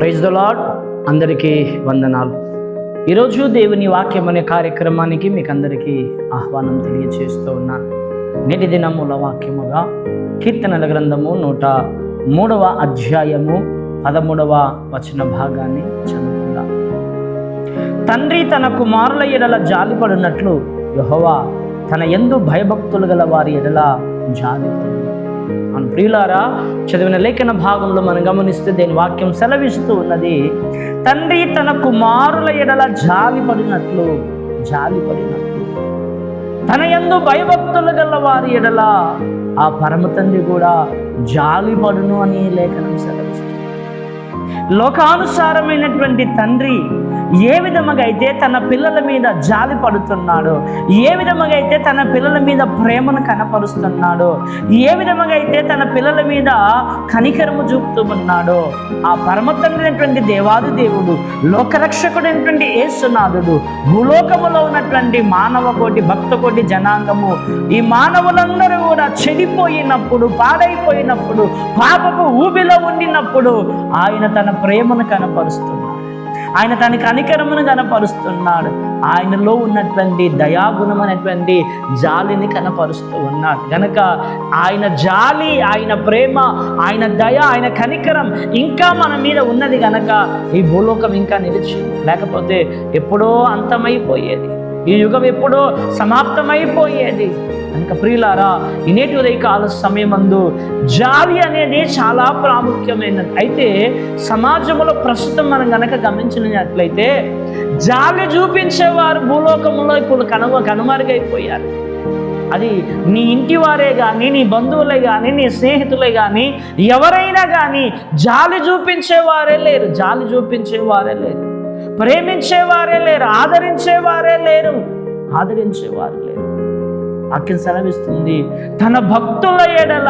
Praise the lord అందరికీ వందనాలు. ఈరోజు దేవుని వాక్యం అనే కార్యక్రమానికి మీకు అందరికీ ఆహ్వానం తెలియచేస్తూ ఉన్నాను నేటి దినముల వాక్యముగా కీర్తనల గ్రంథము నూట మూడవ అధ్యాయము పదమూడవ వచన భాగాన్ని చదువుకుందాం. తండ్రి తన కుమారుల ఎడల జాలిపడినట్లు యహోవా తన ఎందు భయభక్తులు గల వారి ఎడల జాలిపడు అని ప్రియులారా చదివిన లేఖన భాగంలో మనం గమనిస్తే దేని వాక్యం సెలవిస్తూ ఉన్నది తండ్రి తన కుమారుల ఎడల జాలి పడినట్లు జాలి పడినట్లు తన ఎందు భయభక్తులు గల వారి ఎడల ఆ పరమ తండ్రి కూడా జాలి పడును అని లేఖనం సెలవిస్తుంది. లోకానుసారమైనటువంటి తండ్రి ఏ విధముగా అయితే తన పిల్లల మీద జాలి పడుతున్నాడో ఏ విధముగా అయితే తన పిల్లల మీద ప్రేమను కనపరుస్తున్నాడో ఏ విధముగా అయితే తన పిల్లల మీద కనికరము చూపుతూ ఉన్నాడో ఆ పరమ దేవాది దేవుడు లోకరక్షకుడైనటువంటి యేసునాథుడు భూలోకములో ఉన్నటువంటి మానవ కోటి భక్త కోటి జనాంగము ఈ మానవులందరూ కూడా చెడిపోయినప్పుడు పాడైపోయినప్పుడు పాపపు ఊబిలో ఉండినప్పుడు ఆయన తన ప్రేమను కనపరుస్తున్నాడు. ఆయన తన కనికరమును కనపరుస్తున్నాడు. ఆయనలో ఉన్నటువంటి దయాగుణం అనేటువంటి జాలిని కనపరుస్తూ ఉన్నాడు. కనుక ఆయన జాలి ఆయన ప్రేమ ఆయన దయ ఆయన కనికరం ఇంకా మన మీద ఉన్నది కనుక ఈ భూలోకం ఇంకా నిలిచి లేకపోతే ఎప్పుడో అంతమైపోయేది. ఈ యుగం ఎప్పుడో సమాప్తమైపోయేది. కనుక ప్రియులారా ఈ నేటి ఉదయకాల సమయమందు జాలి అనేది చాలా ప్రాముఖ్యమైనది. అయితే సమాజంలో ప్రస్తుతం మనం గనక గమనించినట్లయితే జాలి చూపించేవారు భూలోకంలో ఇప్పుడు కనుమ కనుమరుగైపోయారు. అది నీ ఇంటి వారే కానీ నీ బంధువులే కానీ నీ స్నేహితులే కానీ ఎవరైనా కానీ జాలి చూపించేవారే లేరు. జాలి చూపించేవారే లేరు. ప్రేమించేవారే లేరు ఆదరించేవారే లేరు ఆదరించేవారు లేరు. వాక్యం సెలవిస్తుంది తన భక్తుల ఎడల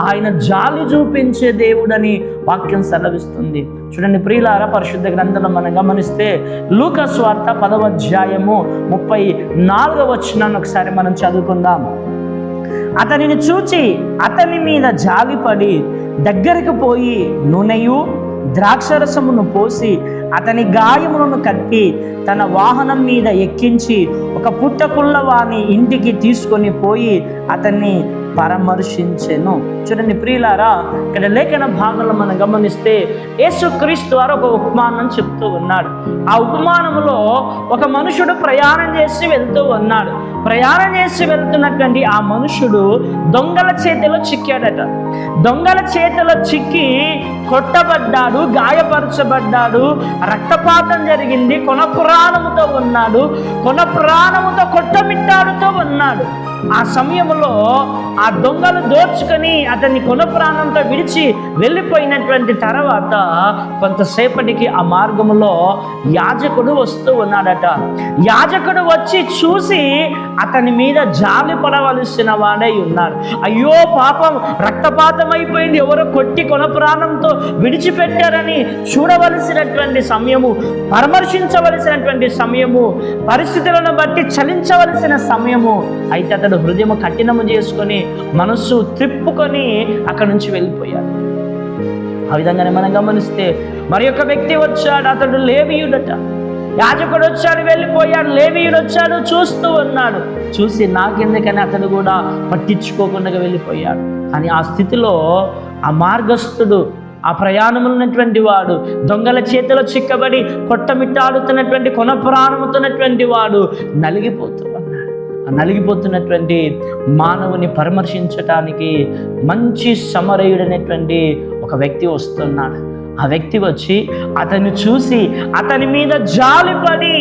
ఆయన జాలి చూపించే దేవుడని వాక్యం సెలవిస్తుంది. చూడండి ప్రియులార పరిశుద్ధ గ్రంథంలో మనం గమనిస్తే లూకస్ వార్త పదవ అధ్యాయము ముప్పై నాలుగవ వచ్చినాన్ని ఒకసారి మనం చదువుకుందాం. అతనిని చూచి అతని మీద జాలిపడి దగ్గరికి పోయి నూనెయు ద్రాక్షరసమును పోసి అతని గాయములను కట్టి తన వాహనం మీద ఎక్కించి ఒక పుట్టకుళ్ళ వాని ఇంటికి తీసుకొని పోయి అతన్ని పరామర్శించెను. చూడండి ప్రియులారా ఇక్కడ లేఖన భాగంలో మనం గమనిస్తే యేసుక్రీస్తు వారు ఒక ఉపమానం చెప్తూ ఉన్నాడు. ఆ ఉపమానంలో ఒక మనుషుడు ప్రయాణం చేసి వెళ్తూ ఉన్నాడు. ప్రయాణం చేసి వెళ్తున్నటువంటి ఆ మనుషుడు దొంగల చేతిలో చిక్కాడట. దొంగల చేతిలో చిక్కి కొట్టబడ్డాడు గాయపరచబడ్డాడు రక్తపాతం జరిగింది కొన పురాణముతో ఉన్నాడు కొన పురాణముతో కొట్టమిట్టాడుతో ఉన్నాడు. ఆ సమయంలో ఆ దొంగలు దోచుకొని అతన్ని కొన ప్రాణంతో విడిచి వెళ్ళిపోయినటువంటి తర్వాత కొంతసేపటికి ఆ మార్గంలో యాజకుడు వస్తూ ఉన్నాడట. యాజకుడు వచ్చి చూసి అతని మీద జాలి పడవలసిన వాడై ఉన్నాడు. అయ్యో పాపం రక్తపాతం అయిపోయింది ఎవరో కొట్టి కొన ప్రాణంతో విడిచిపెట్టారని చూడవలసినటువంటి సమయము పరామర్శించవలసినటువంటి సమయము పరిస్థితులను బట్టి చలించవలసిన సమయము. అయితే అతడు హృదయం కఠినము చేసుకొని మనస్సు త్రిప్పుకొని అక్కడి నుంచి వెళ్ళిపోయాడు. ఆ విధంగానే మనం గమనిస్తే మరి వ్యక్తి వచ్చాడు. అతడు లేవియుడట. యాజకుడు వచ్చాడు వెళ్ళిపోయాడు లేవీయుడు వచ్చాడు చూస్తూ ఉన్నాడు. చూసి నాకెందుకని అతడు కూడా పట్టించుకోకుండా వెళ్ళిపోయాడు. కానీ ఆ స్థితిలో ఆ మార్గస్థుడు ఆ ప్రయాణమున్నటువంటి వాడు దొంగల చేతిలో చిక్కబడి కొట్టమిట్టాడుతున్నటువంటి కొన ప్రాణముతున్నటువంటి వాడు నలిగిపోతూ ఉన్నాడు. ఆ నలిగిపోతున్నటువంటి మానవుని పరామర్శించటానికి మంచి సమరయుడైనటువంటి ఒక వ్యక్తి వస్తున్నాడు. ఆ వ్యక్తి వచ్చి అతన్ని చూసి అతని మీద జాలిపడి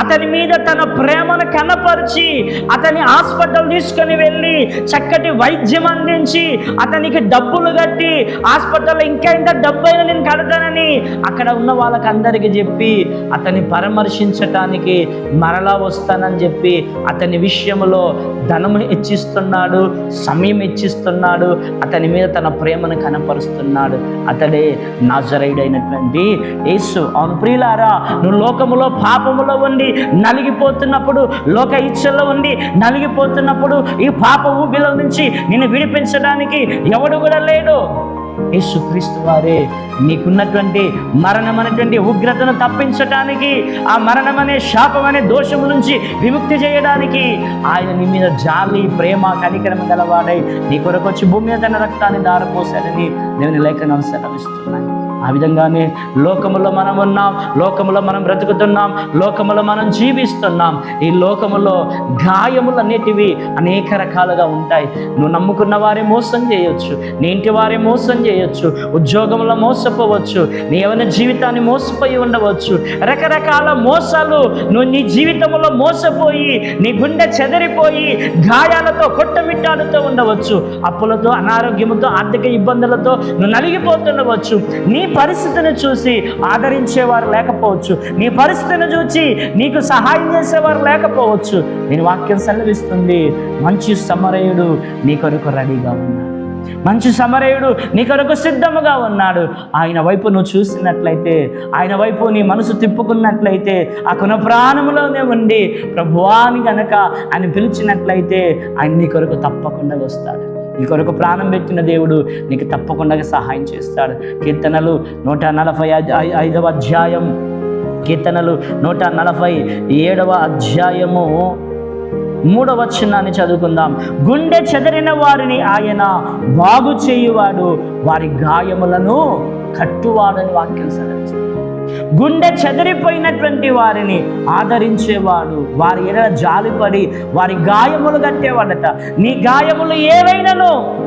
అతని మీద తన ప్రేమను కనపరిచి అతని హాస్పిటల్ తీసుకొని వెళ్ళి చక్కటి వైద్యం అందించి అతనికి డబ్బులు కట్టి హాస్పిటల్లో ఇంకా ఇంత డబ్బు అయినా నేను కడతానని అక్కడ ఉన్న వాళ్ళకి అందరికీ చెప్పి అతన్ని పరామర్శించటానికి మరలా వస్తానని చెప్పి అతని విషయంలో ధనము హెచ్చిస్తున్నాడు సమయం హెచ్చిస్తున్నాడు అతని మీద తన ప్రేమను కనపరుస్తున్నాడు. అతడే నాజరైడైనటువంటి యేసు. అవును ప్రియులారా నువ్వు లోకములో పాపములో ఉండి నలిగిపోతున్నప్పుడు లోక ఇచ్చల్లో ఉండి నలిగిపోతున్నప్పుడు ఈ పాప ఊబిలో నుంచి నిన్ను విడిపించడానికి ఎవడు కూడా లేడు. యేసుక్రీస్తు వారే నీకున్నటువంటి మరణం అనేటువంటి ఉగ్రతను తప్పించటానికి ఆ మరణం అనే శాపం అనే దోషము నుంచి విముక్తి చేయడానికి ఆయన నీ మీద జాలి ప్రేమ కనికరం గలవాడై నీ కొరకు వచ్చి భూమి మీద తన రక్తాన్ని దారపోసాడని దేవుని లేఖనాలు సెలవిస్తున్నాను ఆ విధంగానే లోకములో మనం ఉన్నాం లోకములో మనం బ్రతుకుతున్నాం లోకములో మనం జీవిస్తున్నాం. ఈ లోకములో గాయములు అనేటివి అనేక రకాలుగా ఉంటాయి. నువ్వు నమ్ముకున్న వారే మోసం చేయొచ్చు నీ ఇంటి వారే మోసం చేయొచ్చు ఉద్యోగంలో మోసపోవచ్చు నీ ఏమైనా జీవితాన్ని మోసపోయి ఉండవచ్చు. రకరకాల మోసాలు నువ్వు నీ జీవితంలో మోసపోయి నీ గుండె చెదరిపోయి గాయాలతో కొట్టమిట్టాడుతూ ఉండవచ్చు. అప్పులతో అనారోగ్యముతో ఆర్థిక ఇబ్బందులతో నువ్వు నలిగిపోతుండవచ్చు. నీ పరిస్థితిని చూసి ఆదరించేవారు లేకపోవచ్చు. నీ పరిస్థితిని చూసి నీకు సహాయం చేసేవారు లేకపోవచ్చు. నేను వాక్యం సెలవిస్తుంది. మంచి సమరయుడు నీ కొరకు రెడీగా ఉన్నాడు. మంచి సమరయుడు నీ కొరకు సిద్ధముగా ఉన్నాడు. ఆయన వైపు నువ్వు చూసినట్లయితే ఆయన వైపు నీ మనసు తిప్పుకున్నట్లయితే ఆ కొన ప్రాణములోనే ఉండి ప్రభువాని గనక ఆయన పిలిచినట్లయితే ఆయన నీ కొరకు తప్పకుండా వస్తాడు. నీ కొరకు ప్రాణం పెట్టిన దేవుడు నీకు తప్పకుండా సహాయం చేస్తాడు. కీర్తనలు నూట నలభై ఐ- ఐదవ అధ్యాయం. కీర్తనలు నూట నలభై ఏడవ అధ్యాయము మూడవ వచనాన్ని చదువుకుందాం. గుండె చెదరిన వారిని ఆయన బాగు చేయువాడు వారి గాయములను కట్టువాడని వాక్యం సెలవిస్తుంది. గుండె చెదిరిపోయినటువంటి వారిని ఆదరించేవాడు. వారి ఎడ జాలిపడి వారి గాయములు కట్టేవాడట. నీ గాయములు ఏవైనను?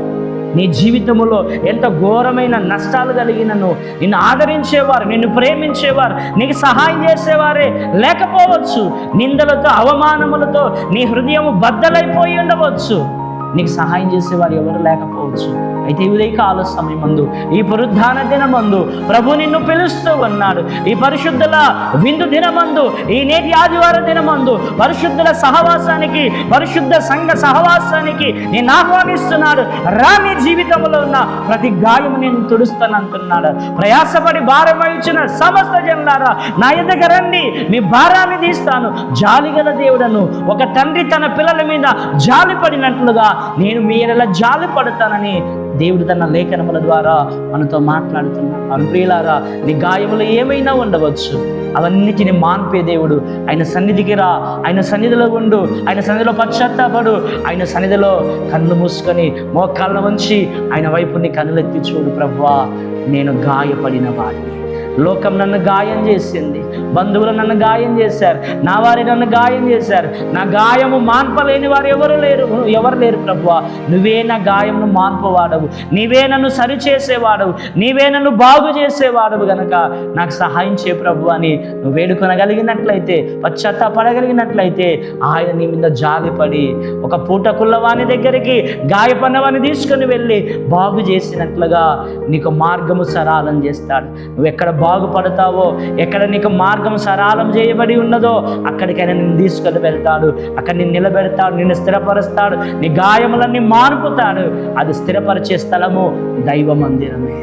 నీ జీవితంలో ఎంత ఘోరమైన నష్టాలు కలిగినను? నిన్ను ఆదరించేవారు నిన్ను ప్రేమించేవారు నీకు సహాయం చేసేవారే లేకపోవచ్చు. నిందలతో అవమానములతో నీ హృదయం బద్దలైపోయి ఉండవచ్చు. నీకు సహాయం చేసేవారు ఎవరు లేకపోవచ్చు. అయితే ఉదయకాల సమయమందు ఈ పురుద్ధాన దినమందు ప్రభు నిన్ను పిలుస్తూ ఉన్నాడు. ఈ పరిశుద్ధుల విందు దినమందు ఈ నేటి ఆదివార దినమందు పరిశుద్ధుల సహవాసానికి పరిశుద్ధ సంఘ సహవాసానికి నేను ఆహ్వానిస్తున్నాడు. రా నీ జీవితంలో ఉన్న ప్రతి గాయము నేను తుడుస్తానంటున్నాడు. ప్రయాసపడి భారం వహించిన సమస్త జనులారా నా ఎద్దకు రండి మీ భారాన్ని తీస్తాను. జాలిగల దేవుడను ఒక తండ్రి తన పిల్లల మీద జాలి పడినట్లుగా నేను మీ ఎడల జాలి పడతానని దేవుడు తన లేఖనముల ద్వారా మనతో మాట్లాడుతున్నాడు. అనుప్రియులారా నీ గాయములు ఏమైనా ఉండవచ్చు. అవన్నిటిని మాన్పే దేవుడు. ఆయన సన్నిధికి రా. ఆయన సన్నిధిలో ఉండు. ఆయన సన్నిధిలో పశ్చాత్తాపడు. ఆయన సన్నిధిలో కళ్ళు మూసుకొని మోకాళ్ళ ఉంచి ఆయన వైపు నీ కన్నులెత్తి చూడు ప్రభువా నేను గాయపడిన వాడిని. లోకం నన్ను గాయం చేసింది. బంధువులు నన్ను గాయం చేశారు. నా వారి నన్ను గాయం చేశారు. నా గాయము మాన్పలేని వారు ఎవరు లేరు? ఎవరు లేరు ప్రభువా? నువ్వే నా గాయమును మాన్పవాడవు. నీవే నన్ను సరిచేసేవాడవు. నీవే నన్ను బాగు చేసేవాడవు గనక. నాకు సహాయం చే ప్రభు అని నువ్వు వేడుకొనగలిగినట్లయితే పశ్చాత్తాపడగలిగినట్లయితే ఆయన నీ మీద జాలిపడి ఒక పూట కుల్లవాని దగ్గరికి గాయపడినవాని తీసుకుని వెళ్ళి బాగు చేసినట్లుగా నీకు మార్గము సరాలం చేస్తాడు. నువ్వు ఎక్కడ బాగుపడతావో ఎక్కడ నీకు మార్గం సరాలం చేయబడి ఉన్నదో అక్కడికైనా నిన్ను తీసుకొని వెళ్తాడు. అక్కడ నిన్ను నిలబెడతాడు నిన్ను స్థిరపరుస్తాడు. నీ గాయములన్నీ మార్పుతాడు అది స్థిరపరిచే స్థలము దైవ మందిరమే.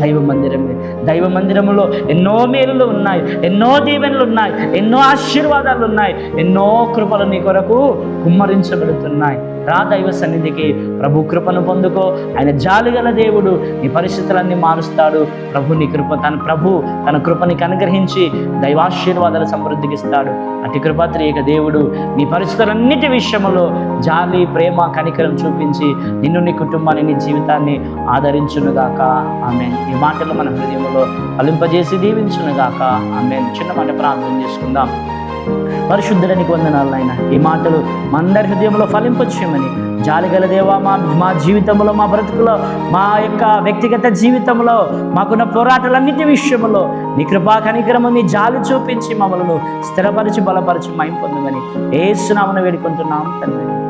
దైవ మందిరమే. దైవ మందిరములో ఎన్నో మేలులు ఉన్నాయి ఎన్నో దీవెనలు ఉన్నాయి ఎన్నో ఆశీర్వాదాలు ఉన్నాయి ఎన్నో కృపలు నీ కొరకు కుమ్మరించబడుతున్నాయి. రా దైవ సన్నిధికి ప్రభు కృపను పొందుకో. ఆయన జాలిగల దేవుడు నీ పరిస్థితులన్నీ మారుస్తాడు. ప్రభు నీ కృప తన ప్రభు తన కృపని అనుగ్రహించి దైవాశీర్వాదాలు సమృద్ధికి ఇస్తాడు అతి కృపాత్రియక దేవుడు నీ పరిస్థితులన్నిటి విషయంలో జాలి ప్రేమ కనికరం చూపించి నిన్ను నీ కుటుంబాన్ని నీ జీవితాన్ని ఆదరించునుగాక. ఆమె ఈ మాటలు మన హృదయంలో ఫలింపజేసి దీవించునుగాక. ఆమె చిన్న మాట ప్రార్థన చేసుకుందాం. పరిశుద్ధుడానికి వందనాలు నాయన. ఈ మాటలు మా అందరి హృదయంలో ఫలింపచ్చేయమని జాలిగల దేవా మా మా జీవితంలో మా బ్రతుకులో మా యొక్క వ్యక్తిగత జీవితంలో మాకున్న పోరాటాలన్నిటి విషయంలో నీ కృపా కనికరము నీ జాలి చూపించి మమ్మలను స్థిరపరిచి బలపరిచి మైం పొందమని ఏ సునామను వేడుకుంటున్నాం తండ్రి.